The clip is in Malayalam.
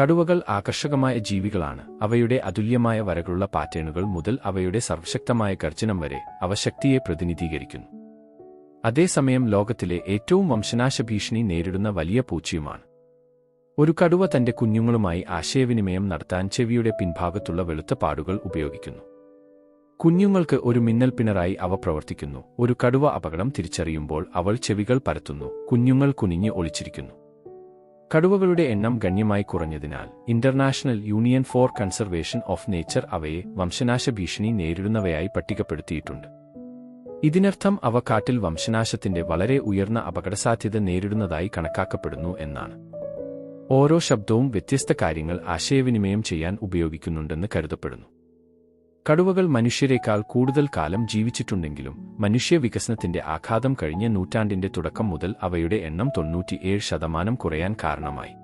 കടുവകൾ ആകർഷകമായ ജീവികളാണ്. അവയുടെ അതുല്യമായ വരകളുള്ള പാറ്റേണുകൾ മുതൽ അവയുടെ സർവശക്തമായ ഗർജനം വരെ അവ ശക്തിയെ പ്രതിനിധീകരിക്കുന്നു. അതേസമയം ലോകത്തിലെ ഏറ്റവും വംശനാശ ഭീഷണി നേരിടുന്ന വലിയ പൂച്ചയുമാണ്. ഒരു കടുവ തന്റെ കുഞ്ഞുങ്ങളുമായി ആശയവിനിമയം നടത്താൻ ചെവിയുടെ പിൻഭാഗത്തുള്ള വെളുത്ത പാടുകൾ ഉപയോഗിക്കുന്നു. കുഞ്ഞുങ്ങൾക്ക് ഒരു മിന്നൽ പിണറായി അവ പ്രവർത്തിക്കുന്നു. ഒരു കടുവ അപകടം തിരിച്ചറിയുമ്പോൾ അവൾ ചെവികൾ പരത്തുന്നു. കുഞ്ഞുങ്ങൾ കുനിഞ്ഞ് ഒളിച്ചിരിക്കുന്നു. കടുവകളുടെ എണ്ണം ഗണ്യമായി കുറഞ്ഞതിനാൽ international union for conservation of nature അവയെ വംശനാശ ഭീഷണി നേരിടുന്നവയായി പട്ടികപ്പെടുത്തിയിട്ടുണ്ട്. ഇതിനർത്ഥം അവ കാട്ടിൽ വംശനാശത്തിന്റെ വളരെ ഉയർന്ന അപകടസാധ്യത നേരിടുന്നതായി കണക്കാക്കപ്പെടുന്നു എന്നാണ്. ഓരോ ശബ്ദവും വ്യത്യസ്ത കാര്യങ്ങൾ ആശയവിനിമയം ചെയ്യാൻ ഉപയോഗിക്കുന്നുണ്ടെന്ന് കരുതപ്പെടുന്നു. കടുവകൾ മനുഷ്യരെക്കാൾ കൂടുതൽ കാലം ജീവിച്ചിട്ടുണ്ടെങ്കിലും മനുഷ്യ വികസനത്തിന്റെ ആഘാതം കഴിഞ്ഞ നൂറ്റാണ്ടിന്റെ തുടക്കം മുതൽ അവയുടെ എണ്ണം തൊണ്ണൂറ്റിയേഴ് ശതമാനം കുറയാൻ കാരണമായി.